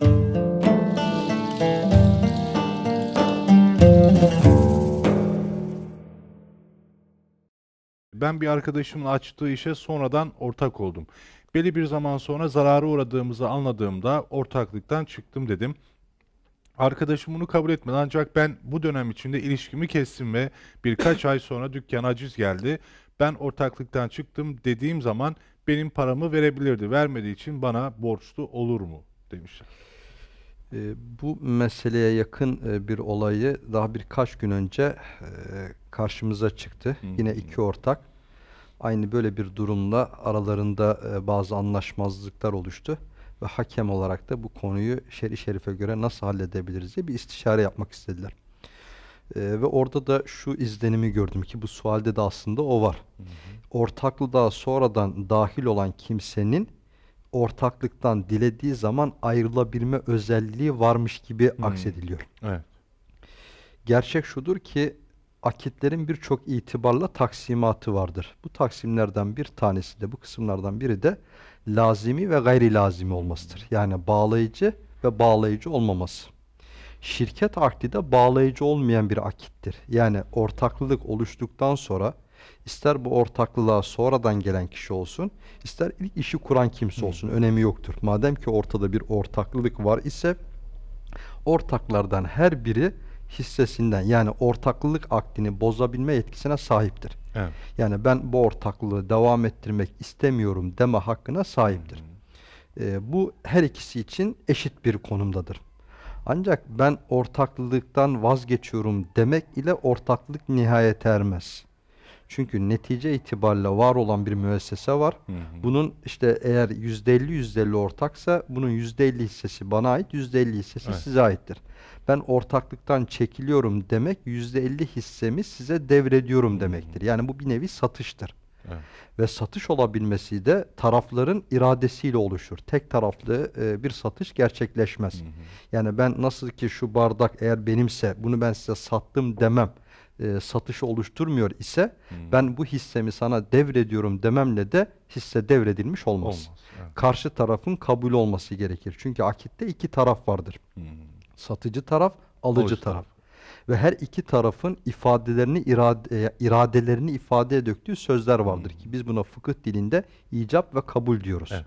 Ben bir arkadaşımın açtığı işe sonradan ortak oldum. Belli bir zaman sonra zarara uğradığımızı anladığımda ortaklıktan çıktım dedim. Arkadaşım bunu kabul etmedi ancak ben bu dönem içinde ilişkimi kestim ve birkaç ay sonra dükkana aciz geldi. Ben ortaklıktan çıktım dediğim zaman benim paramı verebilirdi. Vermediği için bana borçlu olur mu demişler. E, bu meseleye yakın e, bir olayı daha birkaç gün önce e, karşımıza çıktı. Hı Yine hı. iki ortak aynı böyle bir durumla aralarında e, bazı anlaşmazlıklar oluştu ve hakem olarak da bu konuyu şer'i şerife göre nasıl halledebiliriz diye bir istişare yapmak istediler. E, ve orada da şu izlenimi gördüm ki bu sualde de aslında o var. Ortaklığa sonradan dahil olan kimsenin ortaklıktan dilediği zaman ayrılabilme özelliği varmış gibi Hmm. aksediliyor. Evet. Gerçek şudur ki akitlerin birçok itibarla taksimatı vardır. Bu taksimlerden bir tanesi de bu kısımlardan biri de lazimi ve gayri lazimi olmasıdır. Yani bağlayıcı ve bağlayıcı olmaması. Şirket akdi de bağlayıcı olmayan bir akittir. Yani ortaklılık oluştuktan sonra ister bu ortaklığa sonradan gelen kişi olsun, ister ilk işi kuran kimse olsun önemi yoktur. Madem ki ortada bir ortaklılık var ise ortaklardan her biri hissesinden yani ortaklılık akdini bozabilme yetkisine sahiptir. Evet. Yani ben bu ortaklığı devam ettirmek istemiyorum deme hakkına sahiptir. Ee, bu her ikisi için eşit bir konumdadır. Ancak ben ortaklılıktan vazgeçiyorum demek ile ortaklık nihayete ermez. Çünkü netice itibariyle var olan bir müessese var. Hı hı. Bunun işte eğer %50 %50 ortaksa bunun %50 hissesi bana ait, %50 hissesi Evet. size aittir. Ben ortaklıktan çekiliyorum demek %50 hissemi size devrediyorum demektir. Yani bu bir nevi satıştır. Evet. Ve satış olabilmesi de tarafların iradesiyle oluşur. Tek taraflı e, bir satış gerçekleşmez. Yani ben nasıl ki şu bardak eğer benimse bunu ben size sattım demem e, satışı oluşturmuyor ise ben bu hissemi sana devrediyorum dememle de hisse devredilmiş olmaz. Olmaz. Evet. Karşı tarafın kabulü olması gerekir. Çünkü akitte iki taraf vardır. Satıcı taraf, alıcı, Alıcı taraf. taraf. Ve her iki tarafın ifadelerini, irade, e, iradelerini ifadeye döktüğü sözler vardır ki biz buna fıkıh dilinde icap ve kabul diyoruz. Evet.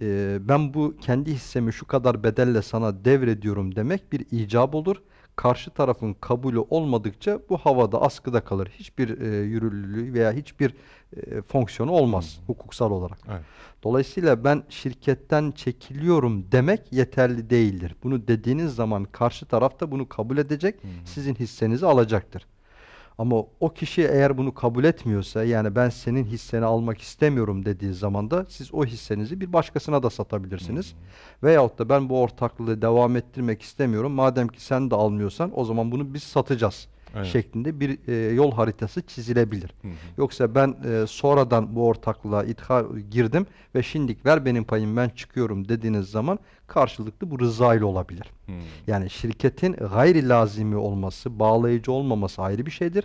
Ee, ben bu kendi hissemi şu kadar bedelle sana devrediyorum demek bir icap olur. Karşı tarafın kabulü olmadıkça bu havada askıda kalır. Hiçbir e, yürürlülüğü veya hiçbir e, fonksiyonu olmaz hukuksal olarak. Evet. Dolayısıyla ben şirketten çekiliyorum demek yeterli değildir. Bunu dediğiniz zaman karşı taraf da bunu kabul edecek, sizin hissenizi alacaktır. Ama o kişi eğer bunu kabul etmiyorsa yani ben senin hisseni almak istemiyorum dediği zaman da siz o hissenizi bir başkasına da satabilirsiniz. Veyahut da ben bu ortaklığı devam ettirmek istemiyorum. Madem ki sen de almıyorsan o zaman bunu biz satacağız Evet. şeklinde bir e, yol haritası çizilebilir. Hı hı. Yoksa ben e, sonradan bu ortaklığa ithal girdim ve şimdilik ver benim payım ben çıkıyorum dediğiniz zaman karşılıklı bu rıza ile olabilir. Hı. Yani şirketin gayri lazimi olması, bağlayıcı olmaması ayrı bir şeydir.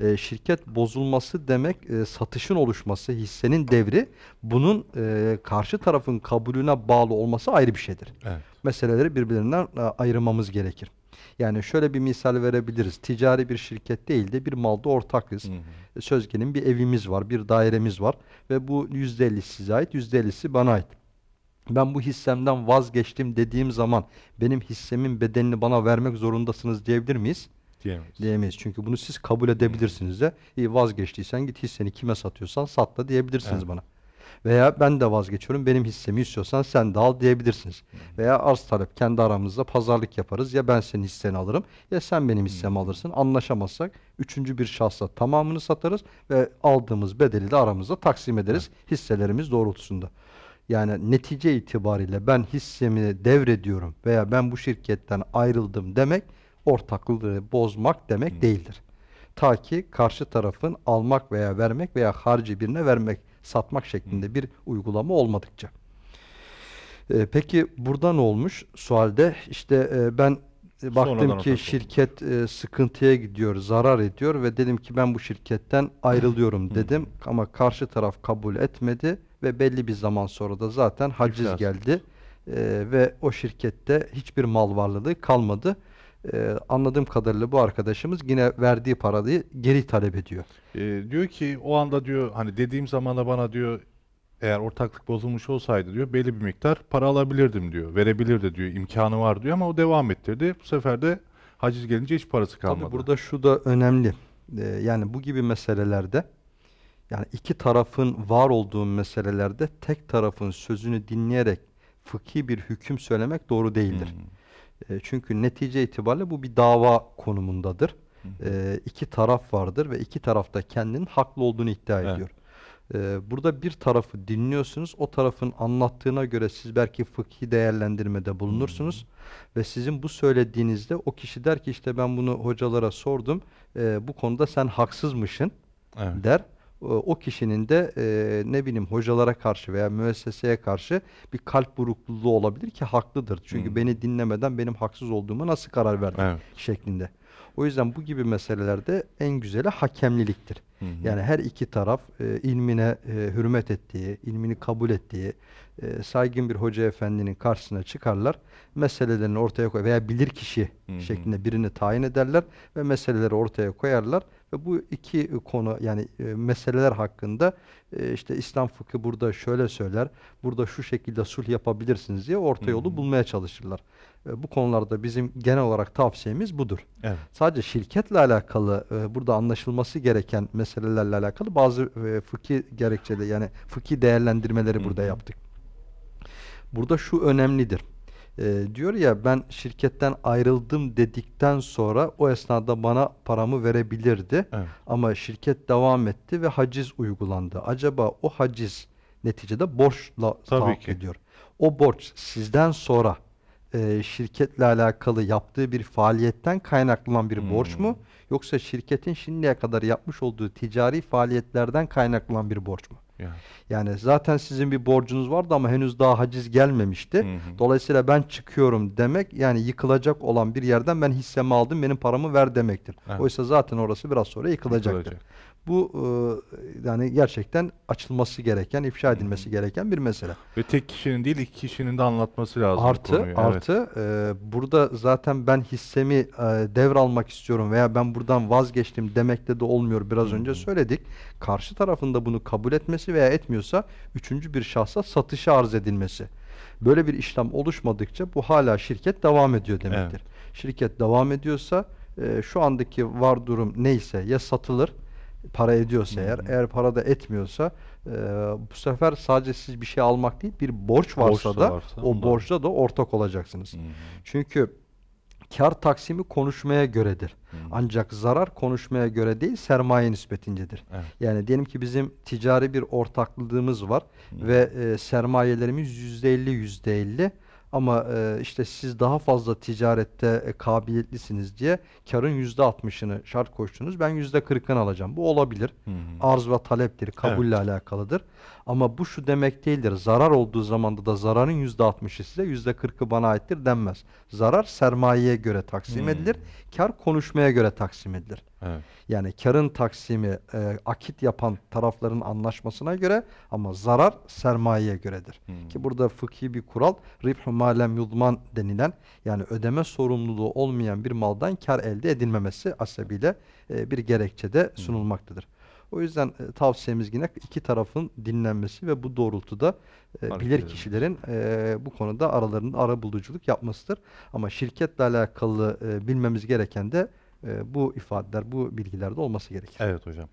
E, şirket bozulması demek e, satışın oluşması, hissenin devri bunun e, karşı tarafın kabulüne bağlı olması ayrı bir şeydir. Evet. Meseleleri birbirinden e, ayırmamız gerekir. Yani şöyle bir misal verebiliriz. Ticari bir şirket değil de bir malda ortakız. Hı hı. E, Söz gelimi bir evimiz var, bir dairemiz var ve bu %50'si size ait, %50'si bana ait. Ben bu hissemden vazgeçtim dediğim zaman benim hissemin bedelini bana vermek zorundasınız diyebilir miyiz? Diyemeyiz. Diyemeyiz. Çünkü bunu siz kabul edebilirsiniz de. İyi vazgeçtiysen git hisseni kime satıyorsan sat da diyebilirsiniz Evet. bana. Veya ben de vazgeçiyorum benim hissemi istiyorsan sen de al diyebilirsiniz. Veya arz talep kendi aramızda pazarlık yaparız. Ya ben senin hisseni alırım ya sen benim hissemi alırsın. Anlaşamazsak üçüncü bir şahsa tamamını satarız ve aldığımız bedeli de aramızda taksim ederiz hisselerimiz doğrultusunda. Yani netice itibariyle ben hissemi devrediyorum veya ben bu şirketten ayrıldım demek ortaklığı bozmak demek değildir. Ta ki karşı tarafın almak veya vermek veya harcı birine vermek, satmak şeklinde bir uygulama olmadıkça. Ee, peki burada ne olmuş? Sualde işte e, ben e, baktım Sonradan ki şirket e, sıkıntıya gidiyor, zarar ediyor ve dedim ki ben bu şirketten ayrılıyorum dedim ama karşı taraf kabul etmedi ve belli bir zaman sonra da zaten haciz İflas geldi. Ee, ve o şirkette hiçbir mal varlığı kalmadı. Ee, anladığım kadarıyla bu arkadaşımız yine verdiği parayı geri talep ediyor. Ee, diyor ki o anda diyor hani dediğim zaman da bana diyor eğer ortaklık bozulmuş olsaydı diyor belli bir miktar para alabilirdim diyor. Verebilirdi diyor. imkanı var diyor ama o devam ettirdi. Bu sefer de haciz gelince hiç parası kalmadı. Tabii burada şu da önemli. Ee, yani bu gibi meselelerde yani iki tarafın var olduğu meselelerde tek tarafın sözünü dinleyerek fıkhi bir hüküm söylemek doğru değildir. Hmm. E, Çünkü netice itibariyle bu bir dava konumundadır. E, iki taraf vardır ve iki taraf da kendinin haklı olduğunu iddia Evet. ediyor. E, Burada bir tarafı dinliyorsunuz. O tarafın anlattığına göre siz belki fıkhi değerlendirmede bulunursunuz. Ve sizin bu söylediğinizde o kişi der ki işte ben bunu hocalara sordum. E, bu konuda sen haksızmışsın Evet. der. O- O kişinin de e, ne bileyim hocalara karşı veya müesseseye karşı bir kalp burukluğu olabilir ki haklıdır. Çünkü Hmm. beni dinlemeden benim haksız olduğuma nasıl karar verdin Evet. şeklinde. O yüzden bu gibi meselelerde en güzeli hakemliliktir. Hı hı. Yani her iki taraf e, ilmine e, hürmet ettiği, ilmini kabul ettiği, e, saygın bir hoca efendinin karşısına çıkarlar, meselelerini ortaya koy veya bilir kişi Hı hı. şeklinde birini tayin ederler ve meseleleri ortaya koyarlar ve bu iki e, konu yani e, meseleler hakkında e, işte İslam fıkhı burada şöyle söyler, burada şu şekilde sulh yapabilirsiniz diye orta yolu hı. bulmaya çalışırlar. Bu konularda bizim genel olarak tavsiyemiz budur. Evet. Sadece şirketle alakalı burada anlaşılması gereken meselelerle alakalı bazı fıkhi gerekçeli yani fıkhi değerlendirmeleri Hı burada yaptık. Burada şu önemlidir. E, diyor ya ben şirketten ayrıldım dedikten sonra o esnada bana paramı verebilirdi. Evet. Ama şirket devam etti ve haciz uygulandı. Acaba o haciz neticede borçla tahakkuk ediyor. O borç sizden sonra e, şirketle alakalı yaptığı bir faaliyetten kaynaklanan bir borç Hmm. mu? Yoksa şirketin şimdiye kadar yapmış olduğu ticari faaliyetlerden kaynaklanan bir borç mu? Yani. Yani zaten sizin bir borcunuz vardı ama henüz daha haciz gelmemişti. Hı hı. Dolayısıyla ben çıkıyorum demek yani yıkılacak olan bir yerden ben hissemi aldım benim paramı ver demektir. Evet. Oysa zaten orası biraz sonra yıkılacaktır. Yıkılacak. Bu e, yani gerçekten açılması gereken, ifşa edilmesi gereken bir mesele. Ve tek kişinin değil iki kişinin de anlatması lazım Artı konuyu. Evet. artı e, burada zaten ben hissemi e, devralmak istiyorum veya ben buradan vazgeçtim demekte de olmuyor. Biraz önce söyledik. Karşı tarafında bunu kabul etmesi veya etmiyorsa üçüncü bir şahsa satışa arz edilmesi. Böyle bir işlem oluşmadıkça bu hala şirket devam ediyor demektir. Şirket devam ediyorsa e, şu andaki var durum neyse ya satılır para ediyorsa eğer eğer para da etmiyorsa e, bu sefer sadece siz bir şey almak değil bir borç varsa Borç da da varsa o ondan- borçta da ortak olacaksınız. Hı. Çünkü kar taksimi konuşmaya göredir. Ancak zarar konuşmaya göre değil sermaye nispetincedir. Evet. Yani diyelim ki bizim ticari bir ortaklığımız var ve e, sermayelerimiz %50 %50 ama e, işte siz daha fazla ticarette e, kabiliyetlisiniz diye karın %60'ını şart koştunuz. Ben %40'ını alacağım. Bu olabilir. Hı hı. Arz ve taleptir, kabulle alakalıdır. Ama bu şu demek değildir. Zarar olduğu zamanda da zararın %60'ı size, %40'ı bana aittir denmez. Zarar sermayeye göre taksim Hmm. edilir. Kar konuşmaya göre taksim edilir. Evet. Yani karın taksimi e, akit yapan tarafların anlaşmasına göre ama zarar sermayeye göredir. Hmm. Ki burada fıkhi bir kural ribhu malem yudman denilen yani ödeme sorumluluğu olmayan bir maldan kar elde edilmemesi asebiyle e, bir gerekçede sunulmaktadır. O yüzden e, tavsiyemiz yine iki tarafın dinlenmesi ve bu doğrultuda e, bilir kişilerin e, bu konuda aralarında ara buluculuk yapmasıdır. Ama şirketle alakalı e, bilmemiz gereken de bu ifadeler, bu bilgilerde olması gerekir. Evet hocam.